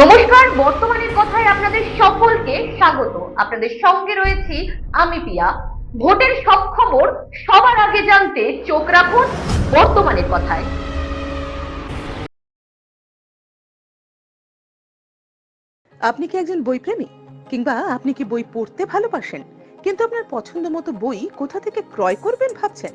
নমস্কার, বর্তমানের কথায় আপনাদের সকলকে স্বাগত। আপনাদের সঙ্গে রয়েছি আমি পিয়া। ভোটের সব খবর সবার আগে জানতে চোখ রাখুন বর্তমানের কথায়। আপনি কি একজন বইপ্রেমী? কিংবা আপনি কি বই পড়তে ভালোবাসেন? কিন্তু আপনার পছন্দ মতো বই কোথা থেকে ক্রয় করবেন ভাবছেন?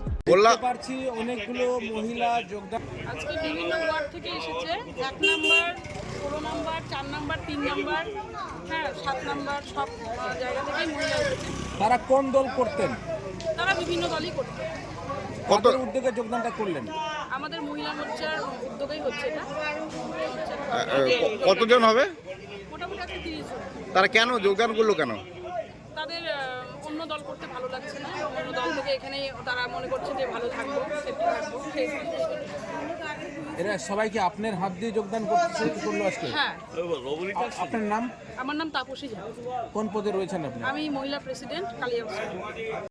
বললাম পারছি অনেকগুলো মহিলা যোগদান আজকে বিভিন্ন ওয়ার্ড থেকে এসেছে। এক নাম্বার ষোলো নাম্বার চার নাম্বার তিন নাম্বার হ্যাঁ সাত নাম্বার সব জায়গা থেকেই মহিলা এসেছে। তারা কোন দল করতেন? তারা বিভিন্ন দলই করছে কত উদ্যোগে যোগদানটা করলেন? আমাদের মহিলা মোর্চার উদ্যোগেই হচ্ছে এটা। কতজন হবে? মোটামুটি আজকে তিরিশ জন। তারা কেন যোগদান করল কেন? তাদের অন্য দল করতে ভালো লাগছে না। অন্য দল থেকে এখানে তারা মনে করছে যে ভালো থাকব সেফটি থাকব সেই এরা সবাইকে আপনার হাত দিয়ে যোগদান করতে করল আজকে? হ্যাঁ। আপনার নাম? আমার নাম তাপসী ঝা। কোন পদে রয়েছেন আপনি? আমি মহিলা প্রেসিডেন্ট কালিয়াগঞ্জ।